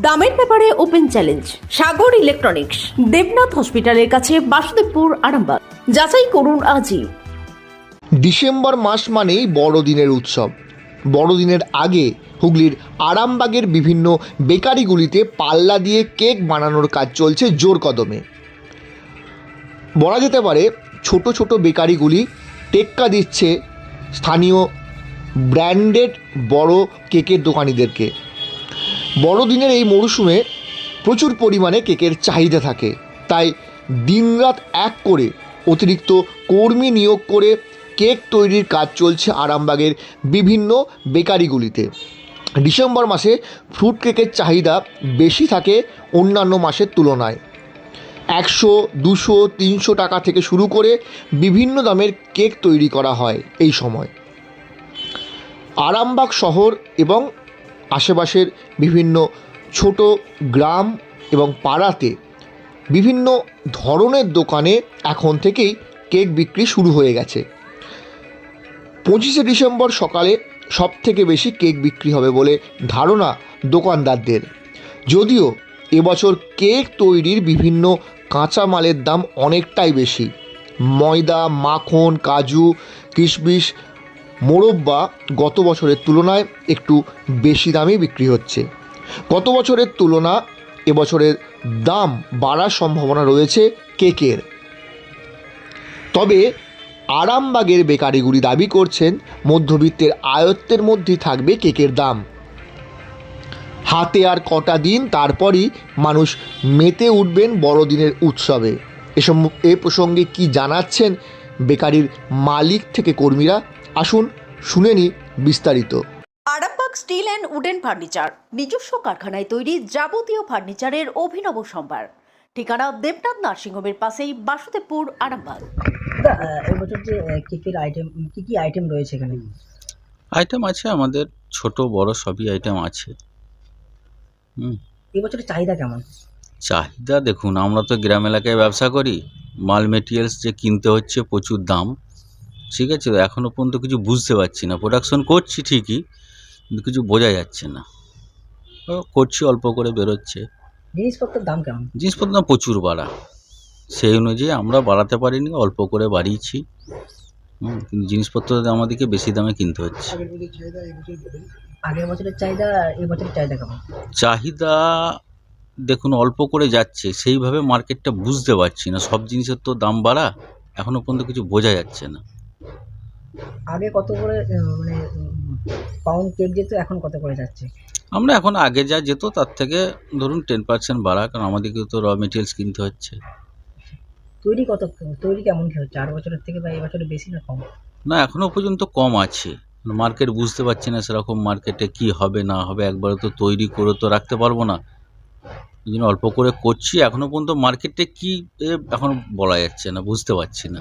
দামের ব্যাপারে open challenge, Sagar electronics, Debnath হসপিটালের কাছে বাসুদেবপুর, আরামবাগ। যাচাই করুন আজই। ডিসেম্বর মাস মানেই বড়দিনের উৎসব। বড়দিনের আগে হুগলির আরামবাগের বিভিন্ন বেকারিগুলিতে পাল্লা দিয়ে কেক বানানোর কাজ চলছে জোর কদমে। বলা যেতে পারে, ছোট ছোট বেকারিগুলি টেক্কা দিচ্ছে স্থানীয় ব্র্যান্ডেড বড় কেকের দোকানিদেরকে। বড়দিনের এই মরশুমে প্রচুর পরিমাণে কেকের চাহিদা থাকে। তাই দিনরাত এক করে অতিরিক্ত কর্মী নিয়োগ করে কেক তৈরির কাজ চলছে আরামবাগের বিভিন্ন বেকারিগুলিতে। ডিসেম্বর মাসে ফ্রুট কেকের চাহিদা বেশি থাকে অন্যান্য মাসের তুলনায়। একশো, দুশো, তিনশো টাকা থেকে শুরু করে বিভিন্ন দামের কেক তৈরি করা হয় এই সময়। আরামবাগ শহর এবং আশেপাশের বিভিন্ন ছোট গ্রাম এবং পাড়াতে বিভিন্ন ধরনের দোকানে এখন থেকেই কেক বিক্রি শুরু হয়ে গেছে। পঁচিশে ডিসেম্বর সকালে সব থেকে বেশি কেক বিক্রি হবে বলে ধারণা দোকানদারদের। যদিও এবছর কেক তৈরির বিভিন্ন কাঁচামালের দাম অনেকটাই বেশি। ময়দা, মাখন, কাজু, কিশমিশ মোরব্বা গত বছরের তুলনায় একটু বেশি দামে বিক্রি হচ্ছে। গত বছরের তুলনা এবছরের দাম বাড়ার সম্ভাবনা রয়েছে কেকের। তবে আরামবাগের বেকারিগুলি দাবি করছেন, মধ্যবিত্তের আয়ত্তের মধ্যেই থাকবে কেকের দাম। হাতে আর কটা দিন তারপরই মানুষ মেতে উঠবেন বড়দিনের উৎসবে। এসব এ প্রসঙ্গে কি জানাচ্ছেন বেকারির মালিক থেকে কর্মীরা? আসুন শুনে নি বিস্তারিত। Arambagh steel and wooden furniture নিজস্ব কারখানায় তৈরি যাবতীয় ফার্নিচারের অভিনব সম্ভার। ঠিকানা দেবনাথ নার্সিংহোমের পাশেই বাসুদেবপুর আরামবাগ। এবছর যে কেকের আইটেম কি কি আইটেম রয়েছে এখানে? আইটেম আছে আমাদের ছোট বড় সবই আইটেম আছে। হুম। এবছরের চাহিদা কেমন? চাহিদা দেখুন আমরা তো গ্রাম এলাকায় ব্যবসা করি। মাল মেটেরিয়ালস যে কিনতে হচ্ছে প্রচুর দাম। ঠিক আছে? এখনও পর্যন্ত কিছু বুঝতে পারছি না। প্রোডাকশন করছি ঠিকই কিন্তু কিছু বোঝা যাচ্ছে না। করছি অল্প করে বেরোচ্ছে। জিনিসপত্রের দাম কেমন? জিনিসপত্র দাম প্রচুর বাড়া। সেই অনুযায়ী আমরা বাড়াতে পারিনি অল্প করে বাড়িয়েছি। হুম কিন্তু জিনিসপত্র আমাদেরকে বেশি দামে কিনতে হচ্ছে। আগের বছরের চাহিদা এবছরের চাহিদা কেমন? চাহিদা দেখুন অল্প করে যাচ্ছে। সেইভাবে মার্কেটটা বুঝতে পারছি না। সব জিনিসের তো দাম বাড়া এখনও পর্যন্ত কিছু বোঝা যাচ্ছে না। আগে কত করে মানে পাউন্ড কেক যেত এখন কত করে যাচ্ছে? আমরা এখন আগে যা যেত তার থেকে ধরুন টেন পার্সেন্ট বাড়া কারণ আমাদেরকে তো র মেটেরিয়ালস কিনতে হচ্ছে। তৈরি কত তৈরি কেমন কি হচ্ছে? আর বছরের থেকে বা এবছরে বেশি না কম? না এখনও পর্যন্ত কম আছে। মার্কেট বুঝতে পারছি না সেরকম মার্কেটে কি হবে না হবে একবারে তো তৈরি করে তো রাখতে পারব না। এই জন্য অল্প করে করছি এখনও পর্যন্ত মার্কেটে কি এখন বলা যাচ্ছে না বুঝতে পারছি না।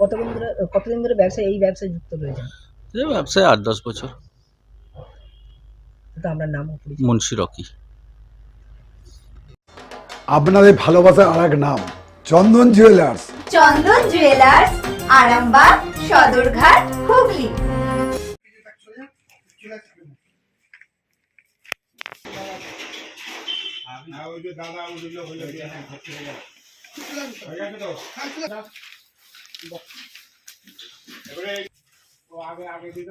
কতদিন ধরে কতদিন ধরে ব্যবসা এই ব্যবসায় যুক্ত রয়েছে ব্যবসায় আট দশ বছর। তো আমরা নাম মুন্সি রকি। আপনাদের ভালোবাসার আর এক নাম চন্দন জুয়েলার্স। চন্দন জুয়েলার্স আরামবাগ সদরঘাট হুগলি। না ওই যে দাদা ওই যে হ্যাঁ, হয়ে যাবে হয়ে যাবে তো? এবারে ও আগে আগে দিত।